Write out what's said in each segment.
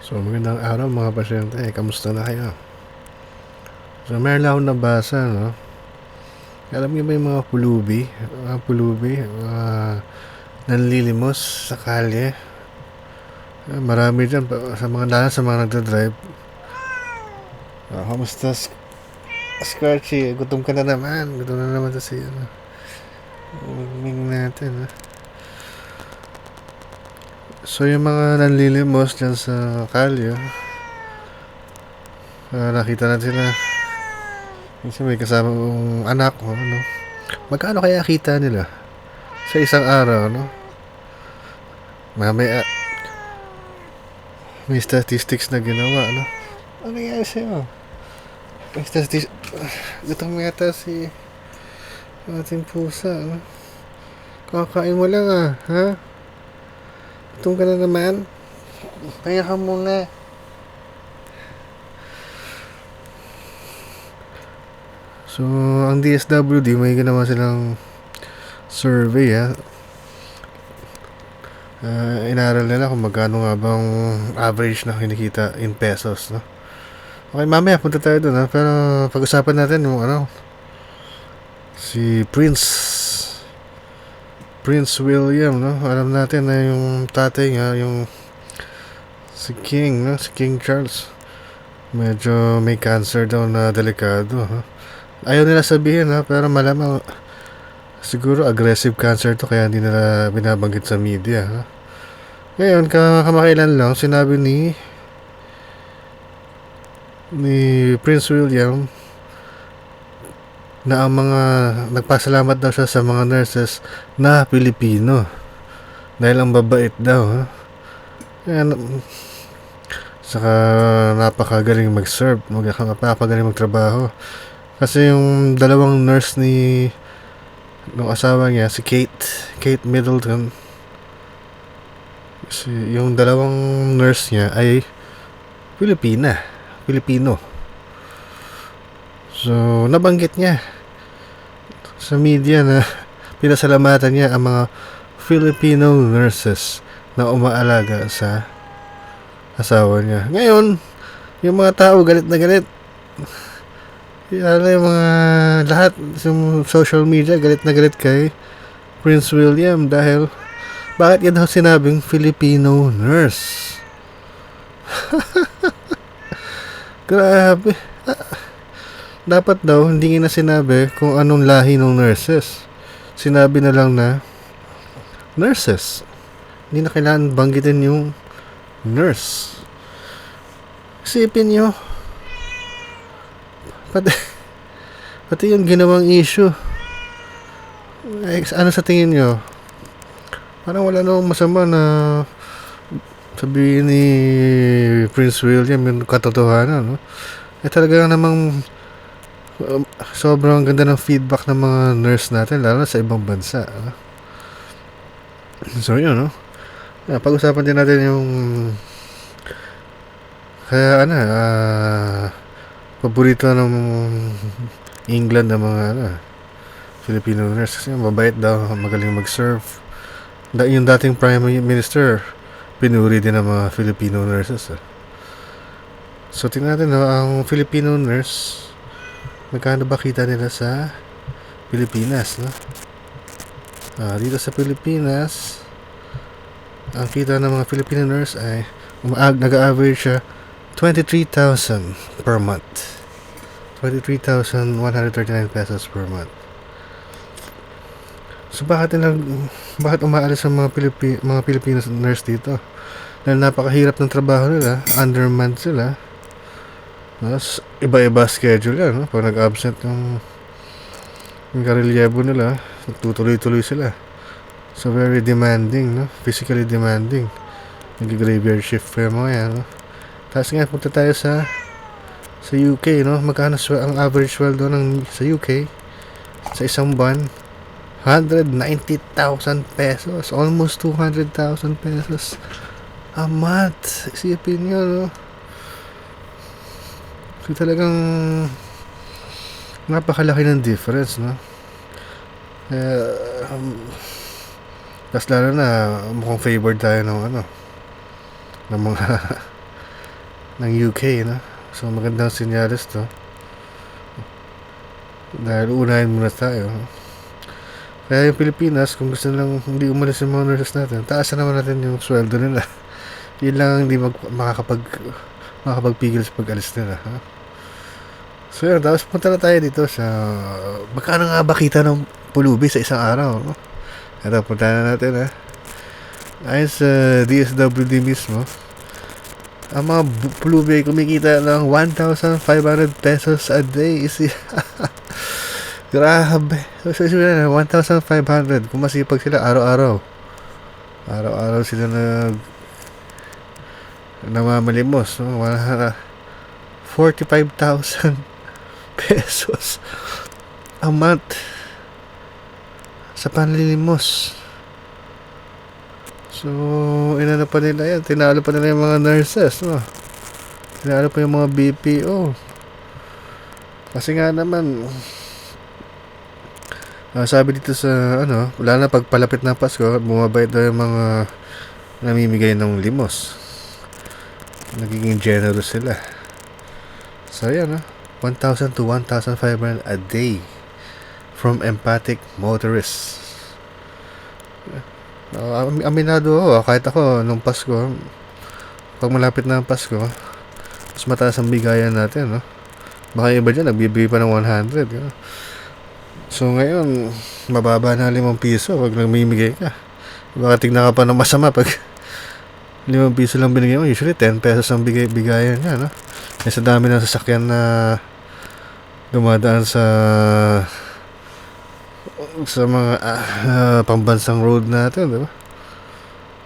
So magandang araw mga pasyente, eh, kamusta na kayo? So meron lang akong nabasa, no? Alam niyo ba yung mga pulubi? Mga pulubi, mga nanlilimos sa kalye. Ah, Marami dyan, sa mga lalo sa mga nagdadrive. Ah, kamusta? Scratchy, gutom ka na naman. Gutom na naman to si ano. Ming natin, ha? So yung mga nanlilimos dyan sa kalye, ah, nakita natin sila. Minsan may kasama kong anak ko, ano. Magkano kaya kita nila? Sa isang araw, no? Mamaya, may statistics na ginawa, no? Ano nangyari sa'yo? May statistics, gutom yata si ating pusa, no? Kakain mo lang, ah, ha? Gutom ka na naman? Kaya ka muna. So, ang DSWD, may ginawa silang survey, ha? Ah, inaral nila kung magkano nga bang average na kinikita in pesos, no? Okay, mamaya punta tayo doon, ha? Pero pag-usapan natin yung ano, si Prince Prince William, no? Alam natin na yung tatay niya, yung si King, no? Si King Charles. Medyo may cancer daw na delikado, ha? Ayaw nila sabihin, ha? Pero malamang siguro aggressive cancer to kaya hindi nila binabanggit sa media, ha? Ngayon, ka- kamakailan lang, sinabi ni ni Prince William na ang mga nagpasalamat daw siya sa mga nurses na Pilipino. Dahil ang babait daw ha? Kaya, na- saka napakagaling mag-serve mag napakagaling magtrabaho. Kasi yung dalawang nurse ni nung asawa niya si Kate Kate Middleton si, yung dalawang nurse niya ay Pilipina Pilipino So, nabanggit niya sa media na pinasalamatan niya ang mga Filipino nurses na umaalaga sa asawa niya. Ngayon, yung mga tao galit na galit. Yung mga lahat sa social media galit na galit kay Prince William dahil bakit yan daw sinabing Filipino nurse? Grabe dapat daw hindi na sinabi kung anong lahi ng nurses. Sinabi na lang na nurses. Hindi na kailangan banggitin yung nurse. Isipin nyo. Pati, pati yung ginawang issue. Eh, ano sa tingin nyo? Parang wala namang masama na sabihin ni Prince William yung katotohanan. No? Eh talaga namang Um, sobrang ganda ng feedback ng mga nurse natin lalo sa ibang bansa ah. so yun no yeah, pag-usapan din natin yung kaya ano ah paborito ng England ng mga ano Filipino nurse kasi mabait daw magaling mag-serve da, yung dating prime minister pinuri din ng mga Filipino nurses ah. so tingnan natin no, ang Filipino nurse magkano ba kita nila sa Pilipinas, no? Ah, dito sa Pilipinas, ang kita ng mga Filipino nurse ay umaag, nag-average siya 23,000 per month. 23,139 pesos per month. So bakit nila, bakit umaalis ang mga Pilipi, mga Filipino nurse dito? Dahil napakahirap ng trabaho nila, undermanned sila. Tapos, iba-iba schedule yan, no? Pag nag-absent yung, yung karelyebo nila, tutuloy-tuloy sila. So, very demanding, no? Physically demanding. Nag-graveyard shift pa yung mga yan, no? Tapos nga, punta tayo sa sa UK, no? Magkano ang average sweldo ng sa UK sa isang buwan? 190,000 pesos. Almost 200,000 pesos a month. Isipin nyo, no? So talagang napakalaki ng difference, no? Eh, um, Tapos lalo na mukhang favored tayo ng ano ng mga ng UK, no? So, magandang sinyalis to. Dahil unahin muna tayo. no? Kaya yung Pilipinas, kung gusto lang hindi umalis yung mga nurses natin, taasan naman natin yung sweldo nila. Yun lang ang hindi mag, makakapag, makakapagpigil sa pag-alis nila. Ha? So yun, tapos punta na tayo dito sa, magkano nga ba kita ng pulubi sa isang araw? No? Ito, punta na natin ha. Ayon sa DSWD mismo, ang mga pulubi kumikita ng 1,500 pesos a day. Isi Grabe. So, so, so, 1,500. Kung masipag sila, araw-araw. Araw-araw sila nag namamalimos. No? Wala 45,000 pesos a month sa panlilimos. So, inano pa nila yan. Tinalo pa nila yung mga nurses, no? Tinalo pa yung mga BPO. Kasi nga naman, ah, sabi dito sa, ano, wala na pagpalapit ng Pasko, bumabait daw yung mga namimigay ng limos. Nagiging generous sila. So, yan, no? 1,000 to 1,500 a day from empathic motorists. Uh, am- aminado ako, ah, kahit ako nung Pasko, pag malapit na ang Pasko, mas mataas ang bigayan natin, no? Baka iba dyan, nagbibigay pa ng 100, no? So ngayon, mababa na 5 piso pag nagmimigay ka. Baka tignan ka pa ng masama pag 5 piso lang binigay mo. Usually 10 pesos ang bigay bigayan niya, no? Sa dami ng sasakyan na dumadaan sa sa mga ah, ah, pambansang road natin, di ba?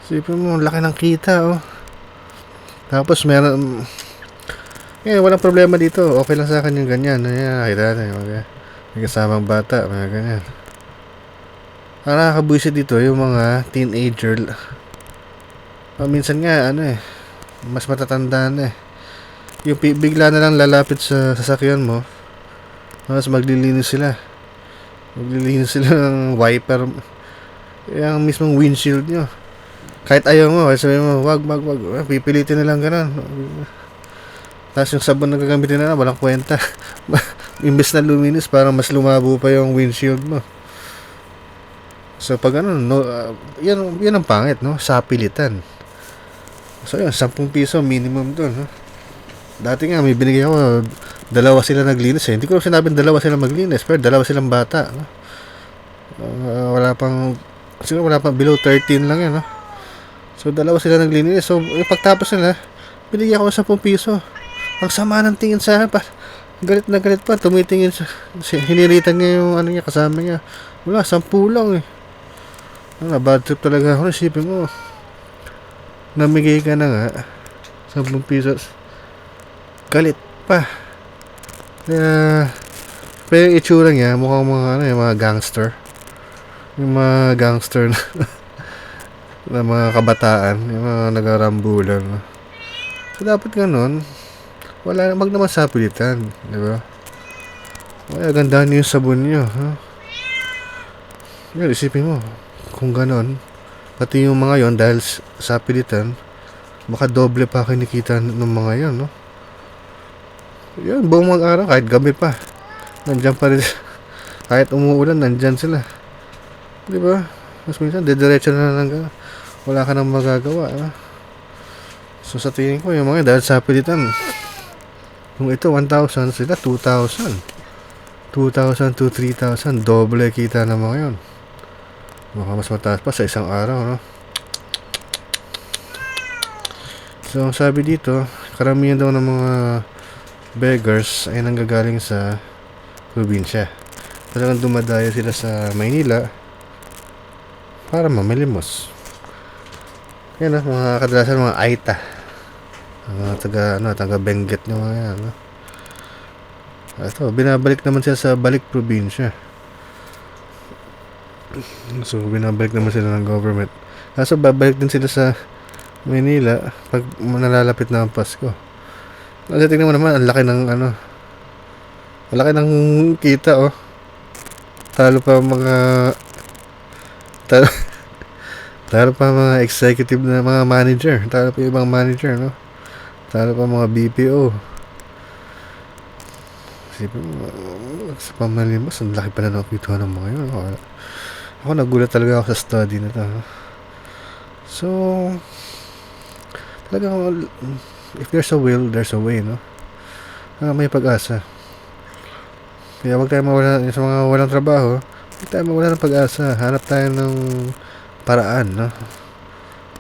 Sipin mo, laki ng kita, oh. Tapos meron, eh, walang problema dito. Okay lang sa akin yung ganyan. Ayan, nakita natin. Mga, may kasamang bata, mga ganyan. Ang nakakabuisit dito, yung mga teenager. Ah, minsan nga, ano eh, mas matatanda na eh. Yung bigla na lang lalapit sa sasakyan mo, tapos maglilinis sila. Maglilinis sila ng wiper. Yung mismong windshield nyo. Kahit ayaw mo, sabi mo, wag, wag, wag. Pipilitin nilang ganun. Tapos yung sabon na gagamitin nila, walang kwenta. Imbes na luminis, parang mas lumabo pa yung windshield mo. So pag ano, no, ah, yan, yan ang pangit, no? Sapilitan. So yun, 10 piso minimum doon, no? Dati nga, may binigay ako, dalawa sila naglinis eh. Hindi ko sinabing dalawa sila maglinis, pero dalawa silang bata, no? Ah, wala pang, siguro wala pang below 13 lang yan, no? So, dalawa sila naglinis. So, yung pagtapos nila, binigyan ako ng 10 piso. Ang sama ng tingin sa akin, pa. Galit na galit pa, tumitingin sa, hiniritan niya yung ano niya, kasama niya. Wala, 10 lang eh. Ano, bad trip talaga ako. Isipin mo, namigay ka na nga, 10 pesos. Galit pa. Kaya, pero yung itsura niya, mukhang mga, ano, yung mga gangster. Yung mga gangster na, na mga kabataan, yung mga nagarambulan. So, dapat ganun, wala, wag naman sapilitan, di ba? Wala, gandaan niyo yung sabon niyo, ha? Yan, isipin mo, kung ganun, pati yung mga yon dahil s- sapilitan, baka doble pa kinikita ng mga yon, no? Yan, buong mag-araw, kahit gabi pa, nandyan pa rin, kahit umuulan, nandyan sila. Di ba? Mas minsan, didiretso na lang ka. Wala ka nang magagawa. ah. So, sa tingin ko, yung mga dahil sa pilitan, kung ito 1,000, sila 2,000. 2,000 to 3,000. Doble kita ng mga yun. Baka mas mataas pa sa isang araw, no? So, sabi dito, karamihan daw ng mga beggars ay nanggagaling sa probinsya. Talagang dumadaya sila sa Maynila para mamalimos. Yan ah, mga kadalasan mga Aita. Mga taga, ano, taga Benguet nyo mga yan. No? Ito, binabalik naman sila sa balik probinsya. So, binabalik naman sila ng government. Kaso, babalik din sila sa Manila pag nalalapit na ang Pasko. Kasi tingnan mo naman, ang laki ng ano, ang laki ng kita, oh. Talo pa mga, talo, talo pa mga executive na mga manager. Talo pa ibang manager, no? Lalo pa mga BPO. Isipin mo, sa pamalimos, ang laki pala ng kita ng mga yun. Ako, ako nagulat talaga ako sa study na to. no? So, talagang, if there's a will, there's a way, no? Ah, may pag-asa. Kaya wag tayo mawala sa mga walang trabaho. Huwag tayo mawala ng pag-asa. Hanap tayo ng paraan, no?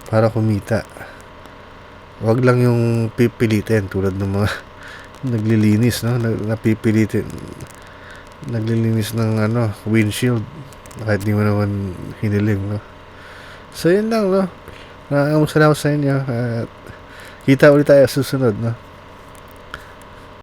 Para kumita. Wag lang yung pipilitin tulad ng mga naglilinis, no? Napipilitin. Naglilinis ng ano, windshield. Kahit di mo naman hiniling, no? So, yun lang, no? Maraming salamat sa inyo. At kita ulit tayo susunod, no?